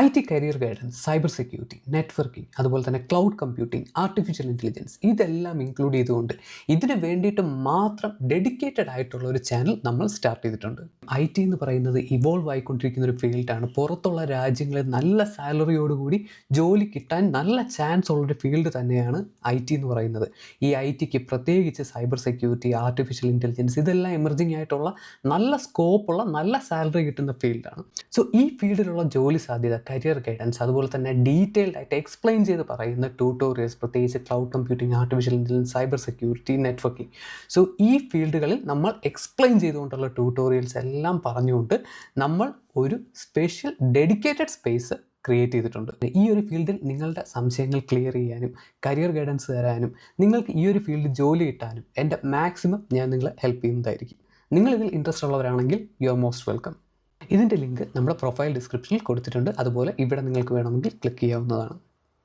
I T career guidance cyber security networking അതുപോലെ തന്നെ cloud computing artificial intelligence ഇതെല്ലാം include ചെയ്തുകൊണ്ട് ഇതിന് വേണ്ടിയിട്ട് മാത്രം ഡെഡിക്കേറ്റഡ് ആയിട്ടുള്ള ഒരു ചാനൽ നമ്മൾ സ്റ്റാർട്ട് ചെയ്തിട്ടുണ്ട്. ഐ ടി എന്ന് പറയുന്നത് ഇവോൾവ് ആയിക്കൊണ്ടിരിക്കുന്ന ഒരു ഫീൽഡാണ് പുറത്തുള്ള രാജ്യങ്ങളിൽ നല്ല സാലറിയോടുകൂടി ജോലി കിട്ടാൻ നല്ല ചാൻസ് ഉള്ളൊരു ഫീൽഡ് തന്നെയാണ് ഐ ടി എന്ന് പറയുന്നത്. ഈ ഐ ടിക്ക് പ്രത്യേകിച്ച് സൈബർ സെക്യൂരിറ്റി ആർട്ടിഫിഷ്യൽ ഇന്റലിജൻസ് ഇതെല്ലാം എമർജിങ് ആയിട്ടുള്ള നല്ല സ്കോപ്പുള്ള നല്ല സാലറി കിട്ടുന്ന ഫീൽഡാണ് സോ ഈ ഫീൽഡിലുള്ള ജോലി സാധ്യത കരിയർ ഗൈഡൻസ് അതുപോലെ തന്നെ ഡീറ്റെയിൽഡ് ആയിട്ട് എക്സ്പ്ലെയിൻ ചെയ്ത് പറയുന്ന ട്യൂട്ടോറിയൽസ് പ്രത്യേകിച്ച് cloud computing artificial intelligence cyber security networking so ഈ ഫീൽഡുകളിൽ നമ്മൾ എക്സ്പ്ലെയിൻ ചെയ്തുകൊണ്ടുള്ള ട്യൂട്ടോറിയൽസ് എല്ലാം പറഞ്ഞുകൊണ്ട് നമ്മൾ ഒരു സ്പെഷ്യൽ ഡെഡിക്കേറ്റഡ് സ്പേസ് ക്രിയേറ്റ് ചെയ്തിട്ടുണ്ട്. ഈ ഒരു ഫീൽഡിൽ നിങ്ങളുടെ സംശയങ്ങൾ ക്ലിയർ ചെയ്യാനും കരിയർ ഗൈഡൻസ് തരാനും നിങ്ങൾക്ക് ഈ ഒരു ഫീൽഡിൽ ജോലി കിട്ടാനും എന്റെ മാക്സിമം ഞാൻ നിങ്ങളെ ഹെൽപ്പ് ചെയ്യുന്നതായിരിക്കും. നിങ്ങളിതിൽ ഇൻട്രസ്റ്റ് ഉള്ളവരാണെങ്കിൽ യു ആർ മോസ്റ്റ് വെൽക്കം ഇതിന്റെ ലിങ്ക് നമ്മുടെ പ്രൊഫൈൽ ഡിസ്ക്രിപ്ഷനിൽ കൊടുത്തിട്ടുണ്ട്. അതുപോലെ ഇവിടെ നിങ്ങൾക്ക് വേണമെങ്കിൽ ക്ലിക്ക് ചെയ്യാവുന്നതാണ്.